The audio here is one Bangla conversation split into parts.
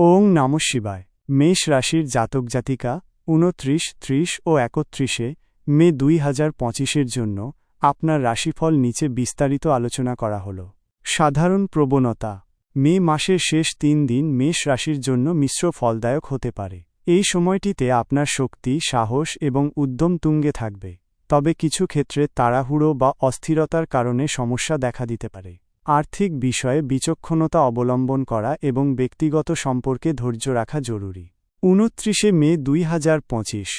ওং নম শিবায়। মেষ রাশির জাতক জাতিকা উনত্রিশ ত্রিশ ও একত্রিশে মে দুই হাজার পঁচিশের জন্য আপনার রাশিফল নিচে বিস্তারিত আলোচনা করা হল। সাধারণ প্রবণতা। মে মাসের শেষ তিন দিন মেষ রাশির জন্য মিশ্র ফলদায়ক হতে পারে। এই সময়টিতে আপনার শক্তি, সাহস এবং উদ্যম তুঙ্গে থাকবে। তবে কিছু ক্ষেত্রে তাড়াহুড়ো বা অস্থিরতার কারণে সমস্যা দেখা দিতে পারে। আর্থিক বিষয়ে বিচক্ষণতা অবলম্বন করা এবং ব্যক্তিগত সম্পর্কে ধৈর্য রাখা জরুরি। উনত্রিশে মে দুই হাজার পঁচিশ।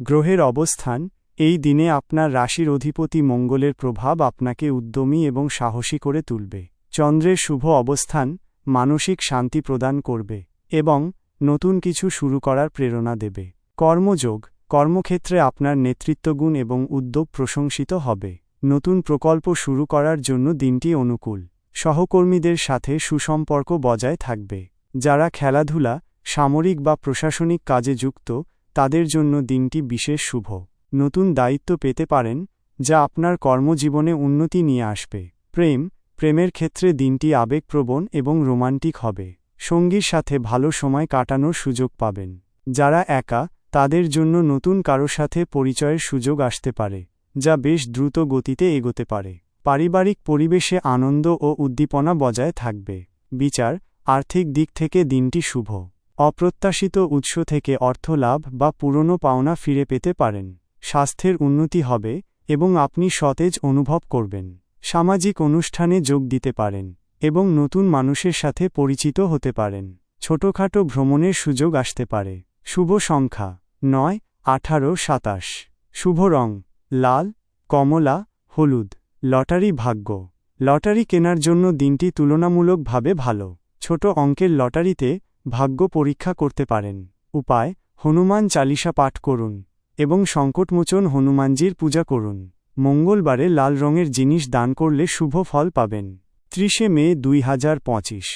গ্রহের অবস্থান, এই দিনে আপনার রাশির অধিপতি মঙ্গলের প্রভাব আপনাকে উদ্যমী এবং সাহসী করে তুলবে। চন্দ্রের শুভ অবস্থান, মানসিক শান্তি প্রদান করবে এবং নতুন কিছু শুরু করার প্রেরণা দেবে। কর্মযোগ, কর্মক্ষেত্রে আপনার নেতৃত্বগুণ এবং উদ্যোগ প্রশংসিত হবে। নতুন প্রকল্প শুরু করার জন্য দিনটি অনুকূল। সহকর্মীদের সাথে সুসম্পর্ক বজায় থাকবে। যারা খেলাধুলা, সামরিক বা প্রশাসনিক কাজে যুক্ত, তাদের জন্য দিনটি বিশেষ শুভ। নতুন দায়িত্ব পেতে পারেন, যা আপনার কর্মজীবনে উন্নতি নিয়ে আসবে। প্রেম, প্রেমের ক্ষেত্রে দিনটি আবেগপ্রবণ এবং রোমান্টিক হবে। সঙ্গীর সাথে ভালো সময় কাটানোর সুযোগ পাবেন। যারা একা, তাদের জন্য নতুন কারও সাথে পরিচয়ের সুযোগ আসতে পারে, যা বেশ দ্রুত গতিতে এগোতে পারে। পারিবারিক পরিবেশে আনন্দ ও উদ্দীপনা বজায় থাকবে। বিচার, আর্থিক দিক থেকে দিনটি শুভ। অপ্রত্যাশিত উৎস থেকে অর্থ লাভ বা পুরনো পাওনা ফিরে পেতে পারেন। স্বাস্থ্যের উন্নতি হবে এবং আপনি সতেজ অনুভব করবেন। সামাজিক অনুষ্ঠানে যোগ দিতে পারেন এবং নতুন মানুষের সাথে পরিচিত হতে পারেন। ছোটখাটো ভ্রমণের সুযোগ আসতে পারে। শুভ সংখ্যা, নয়, আঠারো, সাতাশ। শুভ রং, লাল, কমলা, হলুদ। লটারি ভাগ্য। লটারি কেনার জন্য দিনটি তুলনামূলকভাবে ভালো। ছোট অঙ্কের লটারিতে ভাগ্য পরীক্ষা করতে পারেন। উপায়, হনুমান চালিসা পাঠ করুন এবং সংকটমোচন হনুমানজির পূজা করুন। মঙ্গলবারে লাল রঙের জিনিস দান করলে শুভ ফল পাবেন। ত্রিশে মে দুই হাজার পঁচিশ।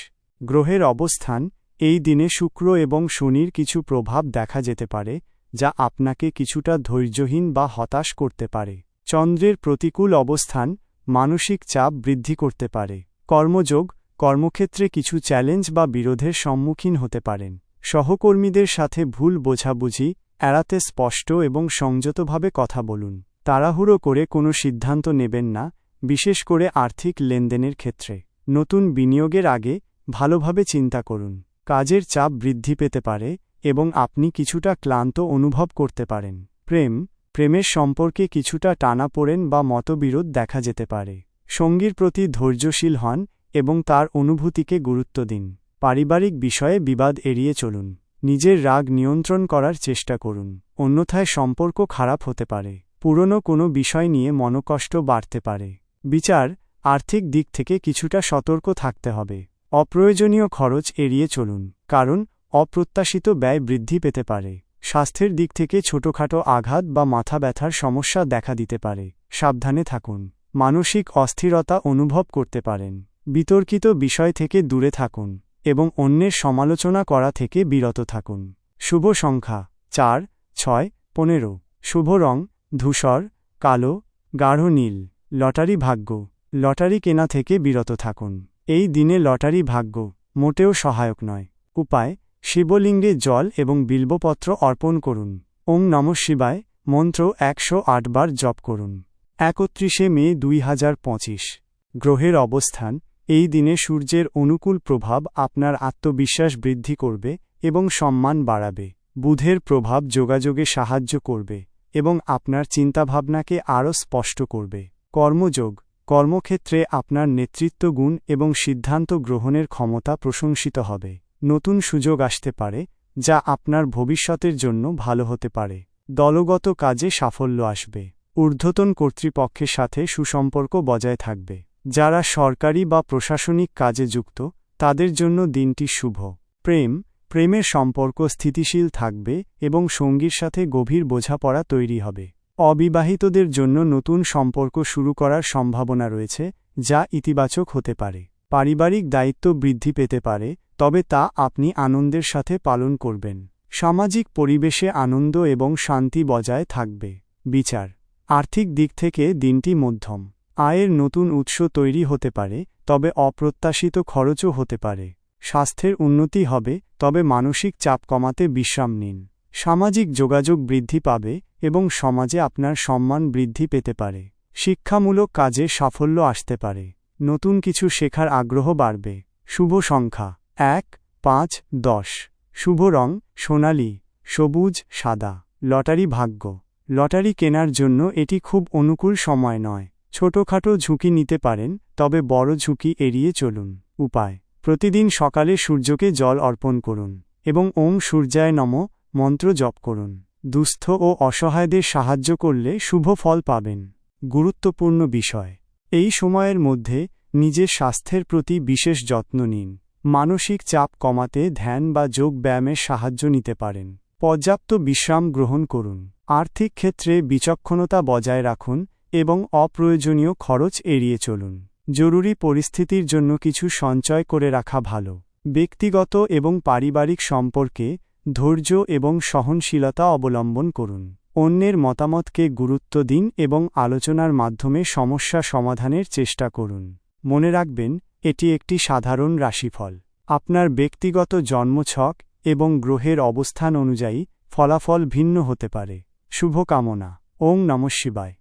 গ্রহের অবস্থান, এই দিনে শুক্র এবং শনির কিছু প্রভাব দেখা যেতে পারে, যা আপনাকে কিছুটা ধৈর্যহীন বা হতাশ করতে পারে। চন্দ্রের প্রতিকূল অবস্থান মানসিক চাপ বৃদ্ধি করতে পারে। কর্মযোগ, কর্মক্ষেত্রে কিছু চ্যালেঞ্জ বা বিরোধের সম্মুখীন হতে পারেন। সহকর্মীদের সাথে ভুল বোঝাবুঝি, এড়াতে স্পষ্ট এবং সংযতভাবে কথা বলুন। তাড়াহুড়ো করে কোনো সিদ্ধান্ত নেবেন না, বিশেষ করে আর্থিক লেনদেনের ক্ষেত্রে। নতুন বিনিয়োগের আগে ভালোভাবে চিন্তা করুন। কাজের চাপ বৃদ্ধি পেতে পারে এবং আপনি কিছুটা ক্লান্ত অনুভব করতে পারেন। প্রেম প্রেমের সম্পর্কে কিছুটা টানাপোড়েন বা মতবিরোধ দেখা যেতে পারে। সঙ্গীর প্রতি ধৈর্যশীল হন এবং তার অনুভূতিকে গুরুত্ব দিন। পারিবারিক বিষয়ে বিবাদ এড়িয়ে চলুন। নিজের রাগ নিয়ন্ত্রণ করার চেষ্টা করুন। অন্যথায় সম্পর্ক খারাপ হতে পারে। পুরনো কোনো বিষয় নিয়ে মনকষ্ট বাড়তে পারে। বিচার, আর্থিক দিক থেকে কিছুটা সতর্ক থাকতে হবে। অপ্রয়োজনীয় খরচ এড়িয়ে চলুন, কারণ অপ্রত্যাশিত ব্যয় বৃদ্ধি পেতে পারে। স্বাস্থ্যের দিক থেকে ছোটখাটো আঘাত বা মাথা ব্যথার সমস্যা দেখা দিতে পারে। সাবধানে থাকুন। মানসিক অস্থিরতা অনুভব করতে পারেন। বিতর্কিত বিষয় থেকে দূরে থাকুন এবং অন্যের সমালোচনা করা থেকে বিরত থাকুন। শুভ সংখ্যা চার, ছয়, পনেরো। শুভ রং ধূসর, কালো, গাঢ় নীল। লটারি ভাগ্য। লটারি কেনা থেকে বিরত থাকুন। এই দিনে লটারি ভাগ্য মোটেও সহায়ক নয়। উপায় শিবলিঙ্গে জল এবং বিল্বপত্র অর্পণ করুন। ওং নম শিবায়, মন্ত্র একশো বার জপ করুন। একত্রিশে মে দুই হাজার পঁচিশ। গ্রহের অবস্থান, এই দিনে সূর্যের অনুকূল প্রভাব আপনার আত্মবিশ্বাস বৃদ্ধি করবে এবং সম্মান বাড়াবে। বুধের প্রভাব যোগাযোগে সাহায্য করবে এবং আপনার চিন্তাভাবনাকে আরও স্পষ্ট করবে। কর্মযোগ, কর্মক্ষেত্রে আপনার নেতৃত্বগুণ এবং সিদ্ধান্ত গ্রহণের ক্ষমতা প্রশংসিত হবে। নতুন সুযোগ আসতে পারে, যা আপনার ভবিষ্যতের জন্য ভালো হতে পারে। দলগত কাজে সাফল্য আসবে। ঊর্ধ্বতন কর্তৃপক্ষের সাথে সুসম্পর্ক বজায় থাকবে। যারা সরকারি বা প্রশাসনিক কাজে যুক্ত, তাদের জন্য দিনটি শুভ। প্রেম, প্রেমের সম্পর্ক স্থিতিশীল থাকবে এবং সঙ্গীর সাথে গভীর বোঝাপড়া তৈরি হবে। অবিবাহিতদের জন্য নতুন সম্পর্ক শুরু করার সম্ভাবনা রয়েছে, যা ইতিবাচক হতে পারে। পারিবারিক দায়িত্ব বৃদ্ধি পেতে পারে তবে তা আপনি আনন্দের সাথে পালন করবেন। সামাজিক পরিবেশে আনন্দ এবং শান্তি বজায় থাকবে। বিচার। আর্থিক দিক থেকে দিনটি মধ্যম। আয়ের নতুন উৎস তৈরি হতে পারে, তবে অপ্রত্যাশিত খরচও হতে পারে। স্বাস্থ্যের উন্নতি হবে, তবে মানসিক চাপ কমাতে বিশ্রাম নিন। সামাজিক যোগাযোগ বৃদ্ধি পাবে এবং সমাজে আপনার সম্মান বৃদ্ধি পেতে পারে। শিক্ষামূলক কাজে সাফল্য আসতে পারে। নতুন কিছু শেখার আগ্রহ বাড়বে। শুভ সংখ্যা। এক, পাঁচ, দশ। শুভ রং, সোনালি, সবুজ, সাদা। লটারি ভাগ্য। লটারি কেনার জন্য এটি খুব অনুকূল সময় নয়। ছোটখাটো ঝুঁকি নিতে পারেন, তবে বড় ঝুঁকি এড়িয়ে চলুন। উপায়। প্রতিদিন সকালে সূর্যকে জল অর্পণ করুন এবং ওম সূর্যায় নম মন্ত্র জপ করুন। দুস্থ ও অসহায়দের সাহায্য করলে শুভ ফল পাবেন। গুরুত্বপূর্ণ বিষয়। এই সময়ের মধ্যে নিজের স্বাস্থ্যের প্রতি বিশেষ যত্ন নিন। মানসিক চাপ কমাতে ধ্যান বা যোগ ব্যায়ামের সাহায্য নিতে পারেন। পর্যাপ্ত বিশ্রাম গ্রহণ করুন। আর্থিক ক্ষেত্রে বিচক্ষণতা বজায় রাখুন এবং অপ্রয়োজনীয় খরচ এড়িয়ে চলুন। জরুরি পরিস্থিতির জন্য কিছু সঞ্চয় করে রাখা ভালো। ব্যক্তিগত এবং পারিবারিক সম্পর্কে ধৈর্য এবং সহনশীলতা অবলম্বন করুন। অন্যের মতামতকে গুরুত্ব দিন এবং আলোচনার মাধ্যমে সমস্যা সমাধানের চেষ্টা করুন। মনে রাখবেন এটি একটি সাধারণ রাশিফল। আপনার ব্যক্তিগত জন্মছক এবং গ্রহের অবস্থান অনুযায়ী ফলাফল ভিন্ন হতে পারে। শুভকামনা। ওং নমঃ শিবায়।